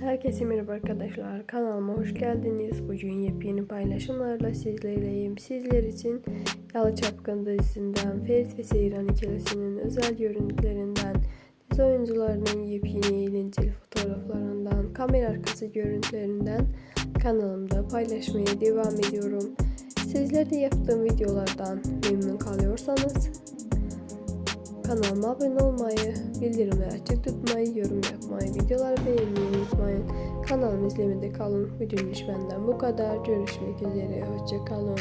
Herkese merhaba arkadaşlar. Kanalıma hoş geldiniz. Bugün yepyeni paylaşımlarla sizlerleyim. Sizler için Yalı Çapkın dizisinden Ferit ve Seyran ikilisinin özel görüntülerinden, dizi oyuncularının yepyeni eğlenceli fotoğraflarından, kamera arkası görüntülerinden kanalımda paylaşmaya devam ediyorum. Sizler de yaptığım videolardan memnun kalıyorsanız Kanalıma abone olmayı, bildirimleri açık tutmayı, yorum yapmayı, videoları beğenmeyi unutmayın. Kanalımı izlemede kalın. Bugünlük benden bu kadar. Görüşmek üzere. Hoşçakalın.